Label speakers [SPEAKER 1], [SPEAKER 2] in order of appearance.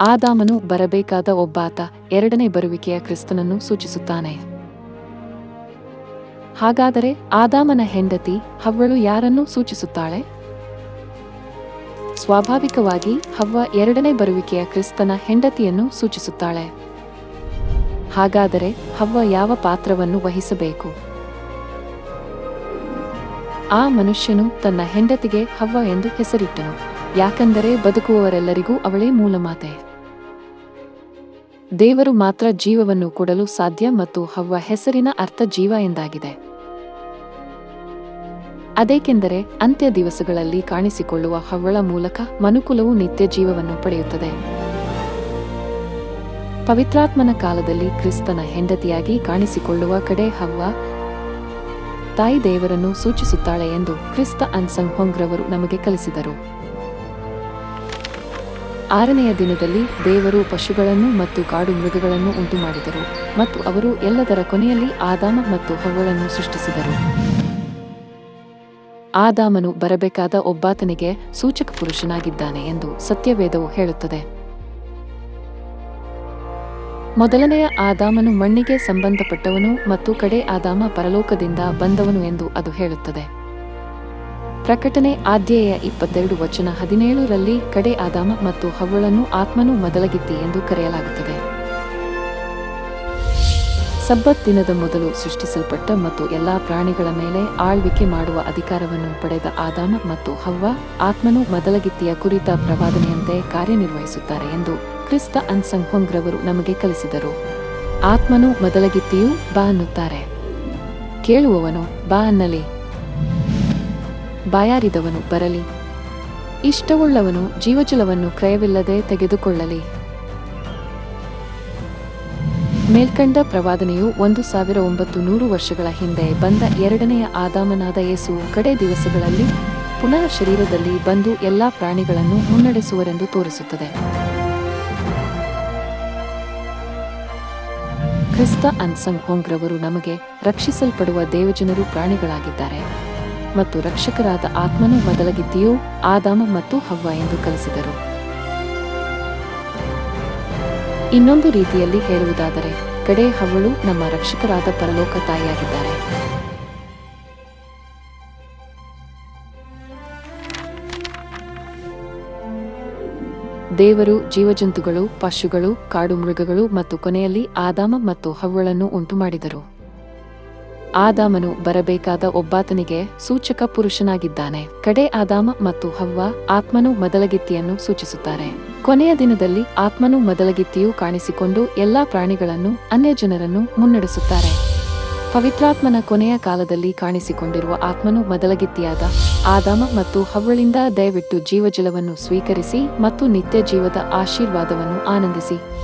[SPEAKER 1] ಆದಾಮನು ಬರಬೇಕಾದ ಒಬ್ಬಾತ ಎರಡನೇ ಬರುವಿಕೆಯ ಕ್ರಿಸ್ತನನ್ನು ಸೂಚಿಸುತ್ತಾನೆ. ಹಾಗಾದರೆ ಆದಾಮನ ಹೆಂಡತಿ ಹವ್ವಳು ಯಾರನ್ನು ಸೂಚಿಸುತ್ತಾಳೆ? ಸ್ವಾಭಾವಿಕವಾಗಿ ಹವ್ವ ಎರಡನೇ ಬರುವಿಕೆಯ ಕ್ರಿಸ್ತನ ಹೆಂಡತಿಯನ್ನು ಸೂಚಿಸುತ್ತಾಳೆ. ಹಾಗಾದರೆ ಹವ್ವ ಯಾವ ಪಾತ್ರವನ್ನು ವಹಿಸಬೇಕು? ಆ ಮನುಷ್ಯನು ತನ್ನ ಹೆಂಡತಿಗೆ ಹವ್ವ ಎಂದು ಹೆಸರಿಟ್ಟನು. ಯಾಕಂದರೆ ಬದುಕುವವರೆಲ್ಲರಿಗೂ ಅವಳೇ ಮೂಲಮಾತೆ. ದೇವರು ಮಾತ್ರ ಜೀವವನ್ನು ಕೊಡಲು ಸಾಧ್ಯ ಮತ್ತು ಹವ್ವ ಹೆಸರಿನ ಅರ್ಥ ಜೀವ ಎಂದಾಗಿದೆ. ಅದೇಕೆಂದರೆ ಅಂತ್ಯ ದಿವಸಗಳಲ್ಲಿ ಕಾಣಿಸಿಕೊಳ್ಳುವ ಹವ್ವಳ ಮೂಲಕ ಮನುಕುಲವು ನಿತ್ಯ ಜೀವವನ್ನು ಪಡೆಯುತ್ತದೆ. ಪವಿತ್ರಾತ್ಮನ ಕಾಲದಲ್ಲಿ ಕ್ರಿಸ್ತನ ಹೆಂಡತಿಯಾಗಿ ಕಾಣಿಸಿಕೊಳ್ಳುವ ಕಡೆ ಹವ್ವ, ತಾಯಿ ದೇವರನ್ನು ಸೂಚಿಸುತ್ತಾಳೆ ಎಂದು ಕ್ರಿಸ್ತ ಅನ್ಸಂಗ್ ಹೊಂಗ್ರವರು ನಮಗೆ ಕಲಿಸಿದರು. ಆರನೆಯ ದಿನದಲ್ಲಿ ದೇವರು ಪಶುಗಳನ್ನು ಮತ್ತು ಕಾಡು ಮೃಗಗಳನ್ನು ಉಂಟುಮಾಡಿದರು ಮತ್ತು ಅವರು ಎಲ್ಲದರ ಕೊನೆಯಲ್ಲಿ ಆದಾಮ ಮತ್ತು ಹವಳನ್ನು ಸೃಷ್ಟಿಸಿದರು. ಆದಾಮನು ಬರಬೇಕಾದ ಒಬ್ಬಾತನಿಗೆ ಸೂಚಕ ಪುರುಷನಾಗಿದ್ದಾನೆ ಎಂದು ಸತ್ಯವೇದವು ಹೇಳುತ್ತದೆ. ಮೊದಲನೆಯ ಆದಾಮನು ಮಣ್ಣಿಗೆ ಸಂಬಂಧಪಟ್ಟವನು ಮತ್ತು ಕಡೆ ಆದಾಮ ಪರಲೋಕದಿಂದ ಬಂದವನು ಎಂದು ಅದು ಹೇಳುತ್ತದೆ. ಪ್ರಕಟಣೆ ಆದ್ಯಯ ಇಪ್ಪತ್ತೆರಡು ವಚನ ಹದಿನೇಳರಲ್ಲಿ ಕಡೆ ಆದಾಮ ಮತ್ತು ಹವಳನ್ನು ಆತ್ಮನು ಮೊದಲಗಿತ್ತಿ ಎಂದು ಕರೆಯಲಾಗುತ್ತದೆ. ಸಬ್ಬತ್ ದಿನದ ಮೊದಲು ಸೃಷ್ಟಿಸಲ್ಪಟ್ಟ ಮತ್ತು ಎಲ್ಲಾ ಪ್ರಾಣಿಗಳ ಮೇಲೆ ಆಳ್ವಿಕೆ ಮಾಡುವ ಅಧಿಕಾರವನ್ನು ಪಡೆದ ಆದಾಮ ಮತ್ತು ಹವ್ವ ಆತ್ಮನು ಮೊದಲಗಿತ್ತಿಯ ಕುರಿತ ಪ್ರವಾದನೆಯಂತೆ ಕಾರ್ಯನಿರ್ವಹಿಸುತ್ತಾರೆ ಎಂದು ಕ್ರಿಸ್ತ ಅನ್ಸಂಗ್ ಹೊಂಗ್ರವರು ನಮಗೆ ಕಲಿಸಿದರು. ಆತ್ಮನು ಮೊದಲಗಿತ್ತಿಯು ಬಾ ಅನ್ನುತ್ತಾರೆ. ಕೇಳುವವನು, ಬಾ ಅನ್ನಲಿ. ಬಾಯಾರಿದವನು ಬರಲಿ. ಇಷ್ಟವುಳ್ಳವನು ಜೀವಜಲವನ್ನು ಕ್ರಯವಿಲ್ಲದೆ ತೆಗೆದುಕೊಳ್ಳಲಿ. ಮೇಲ್ಕಂಡ ಪ್ರವಾದನೆಯು ಒಂದು ಸಾವಿರ ಒಂಬತ್ತು ನೂರು ವರ್ಷಗಳ ಹಿಂದೆ ಬಂದ ಎರಡನೆಯ ಆದಾಮನಾದ ಯೇಸು ಕಡೆ ದಿವಸಗಳಲ್ಲಿ ಪುನಃ ಶರೀರದಲ್ಲಿ ಬಂದು ಎಲ್ಲಾ ಪ್ರಾಣಿಗಳನ್ನು ಮುನ್ನಡೆಸುವರೆಂದು ತೋರಿಸುತ್ತದೆ. ಕ್ರಿಸ್ತ ಅನ್ಸಂಗ್ ಹೋಂಗ್ರವರು ನಮಗೆ ರಕ್ಷಿಸಲ್ಪಡುವ ದೇವಜನರು ಪ್ರಾಣಿಗಳಾಗಿದ್ದಾರೆ. ಮತ್ತು ರಕ್ಷಕರಾದ ಆತ್ಮನು ಮೊದಲಗಿದ್ದೆಯೂ ಆದಾಮ ಮತ್ತು ಹವ್ವ ಎಂದು ಕಲಿಸಿದರು. ಇನ್ನೊಂದು ರೀತಿಯಲ್ಲಿ ಹೇಳುವುದಾದರೆ, ಕಡೆ ಹವ್ವಳು ನಮ್ಮ ರಕ್ಷಕರಾದ ಪರಲೋಕ ತಾಯಿಯಾಗಿದ್ದಾರೆ. ದೇವರು, ಜೀವಜಂತುಗಳು, ಪಶುಗಳು, ಕಾಡು ಮೃಗಗಳು ಮತ್ತು ಕೊನೆಯಲ್ಲಿ ಆದಾಮ ಮತ್ತು ಹವ್ವಳನ್ನು ಉಂಟುಮಾಡಿದರು. ಆದಾಮನು ಬರಬೇಕಾದ ಒಬ್ಬಾತನಿಗೆ ಸೂಚಕ ಪುರುಷನಾಗಿದ್ದಾನೆ. ಕಡೆ ಆದಾಮ ಮತ್ತು ಹವ್ವ ಆತ್ಮನು ಮೊದಲಗಿತ್ತಿಯನ್ನು ಸೂಚಿಸುತ್ತಾರೆ. ಕೊನೆಯ ದಿನದಲ್ಲಿ ಆತ್ಮನು ಮೊದಲಗಿತ್ತಿಯು ಕಾಣಿಸಿಕೊಂಡು ಎಲ್ಲಾ ಪ್ರಾಣಿಗಳನ್ನು ಅನ್ಯ ಜನರನ್ನು ಮುನ್ನಡೆಸುತ್ತಾರೆ. ಪವಿತ್ರಾತ್ಮನ ಕೊನೆಯ ಕಾಲದಲ್ಲಿ ಕಾಣಿಸಿಕೊಂಡಿರುವ ಆತ್ಮನು ಮೊದಲಗಿತ್ತಿಯಾದ ಆದಾಮ ಮತ್ತು ಹವ್ವಳಿಂದ ದಯವಿಟ್ಟು ಜೀವಜಲವನ್ನು ಸ್ವೀಕರಿಸಿ ಮತ್ತು ನಿತ್ಯ ಜೀವದ ಆಶೀರ್ವಾದವನ್ನು ಆನಂದಿಸಿ.